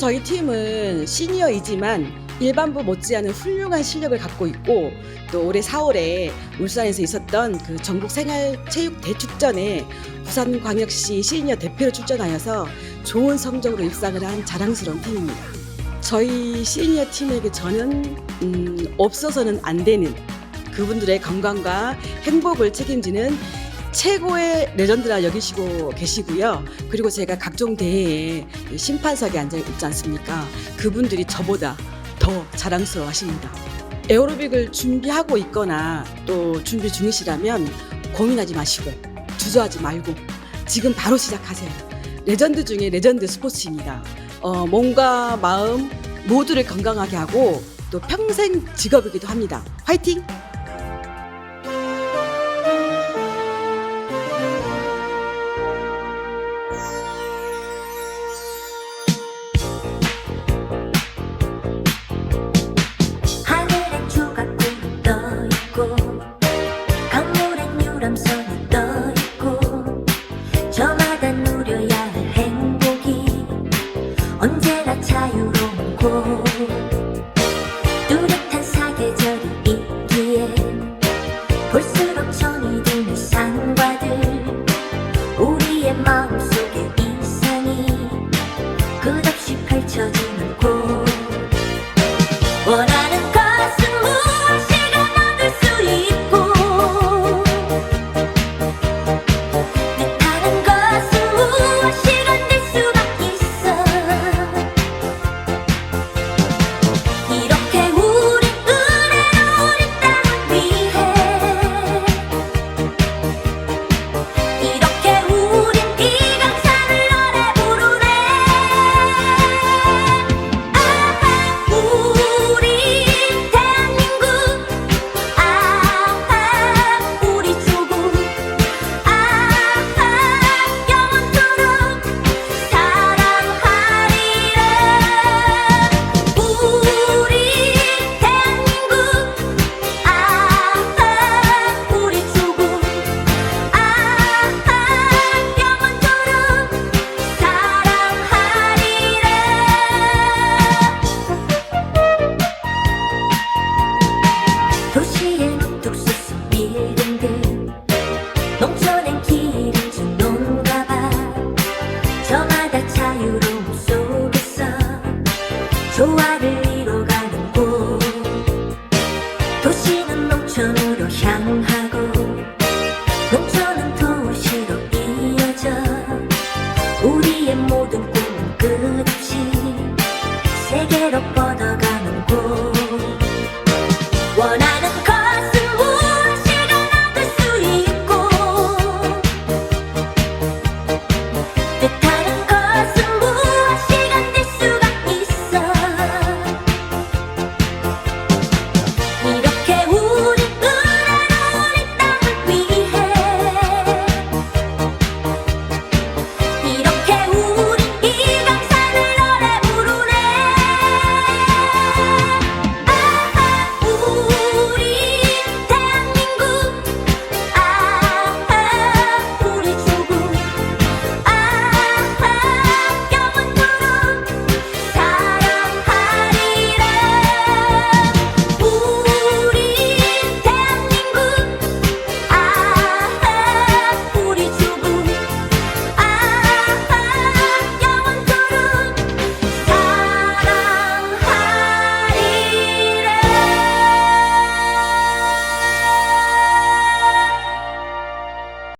저희 팀은 시니어이지만 일반부 못지않은 훌륭한 실력을 갖고 있고 또 올해 4월에 울산에서 있었던 그 전국 생활체육 대축전에 부산광역시 시니어 대표로 출전하여서 좋은 성적으로 입상을 한 자랑스러운 팀입니다. 저희 시니어 팀에게 저는 음, 없어서는 안 되는 그분들의 건강과 행복을 책임지는 최고의 레전드라 여기시고 계시고요. 그리고 제가 각종 대회에 심판석에 앉아 있지 않습니까? 그분들이 저보다 더 자랑스러워 하십니다. 에어로빅을 준비하고 있거나 또 준비 중이시라면 고민하지 마시고 주저하지 말고 지금 바로 시작하세요. 레전드 중에 레전드 스포츠입니다. 어, 몸과 마음 모두를 건강하게 하고 또 평생 직업이기도 합니다. 화이팅! 언제나 자유로운 곳. 뚜렷한 사계절이 있기에 볼수록 정이 드는 산과들. 우리의 마음속에 이상이 끝없이 펼쳐지는 듯 넘쳐낸 길인 줄 뭔가 봐 저마다 자유로움 속에서 조화를 이뤄가는 곳. 도시는 농촌으로 향하